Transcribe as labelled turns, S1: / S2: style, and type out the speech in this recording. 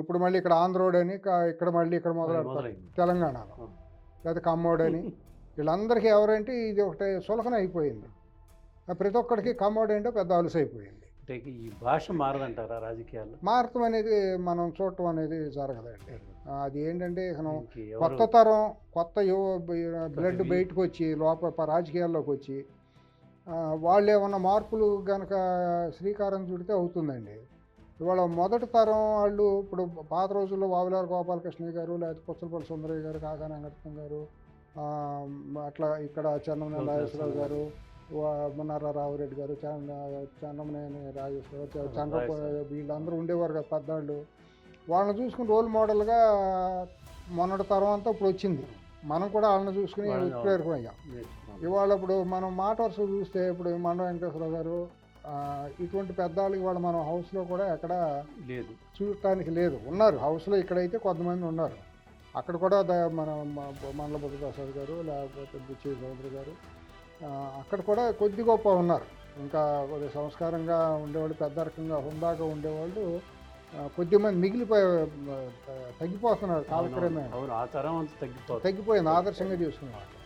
S1: ఇప్పుడు మళ్ళీ ఇక్కడ ఆంధ్రోడ్ అని ఇక్కడ మళ్ళీ ఇక్కడ మొదలు
S2: మొదలైంది.
S1: తెలంగాణలో. లేదా కమ్మోడ్ అని వీళ్ళందరికీ ఎవరంటే ఇది ఒకటి సులకన అయిపోయింది. ప్రతి ఒక్కడికి కమ్మోడ్ ఏంటో పెద్ద అలసి అయిపోయింది.
S2: అంటే ఈ భాష మారదంటారా రాజకీయాల్లో?
S1: మారటం అనేది మనం చూడటం అనేది జరగదండి. అది ఏంటంటే మనం కొత్త తరం కొత్త యువ బ్లడ్ బయటకు వచ్చి లోపల ప- రాజకీయాల్లోకి వచ్చి వాళ్ళు ఏమన్నా మార్పులు కనుక శ్రీకారం చుడితే అవుతుందండి. ఇవాళ మొదటి తరం వాళ్ళు ఇప్పుడు పాత రోజుల్లో వావులారు గోపాలకృష్ణ గారు లేకపోతే పుచ్చలపల్లి సుందరయ్య గారు కాకా వెంకటరత్నం గారు అట్లా ఇక్కడ చెన్నమనేని నాగేశ్వరరావు గారు మున్నారా రావురెడ్డి గారు చంద్ర- చెన్నమనేని రాజేశ్వరరావు చ- చంద్రప వీళ్ళందరూ ఉండేవారు కదా పెద్దవాళ్ళు వాళ్ళని చూసుకుని రోల్ మోడల్గా మొన్నటి తరం అంతా ఇప్పుడు వచ్చింది. మనం కూడా వాళ్ళని చూసుకుని
S2: నేర్చుకున్నాను.
S1: ఇవాళ ఇప్పుడు మనం మాట వరుస చూస్తే ఇప్పుడు మండ వెంకటేశ్వరరావు గారు ఇటువంటి పెద్దవాళ్ళకి వాళ్ళు మనం హౌస్లో కూడా ఎక్కడ
S2: లేదు.
S1: చూడటానికి లేదు. ఉన్నారు. హౌస్లో ఇక్కడైతే కొంతమంది ఉన్నారు. అక్కడ కూడా మన మండల బుద్ధప్రసాద్ గారు లేకపోతే బుచ్చి చౌదరి గారు అక్కడ కూడా కొద్ది గొప్ప ఉన్నారు. ఇంకా కొద్దిగా సంస్కారంగా ఉండేవాళ్ళు పెద్ద రకంగా హుందాగా ఉండేవాళ్ళు కొద్దిమంది మిగిలిపోయి తగ్గిపోతున్నారు కాలక్రమే తగ్గిపోయింది. ఆదర్శంగా చేసుకున్నారు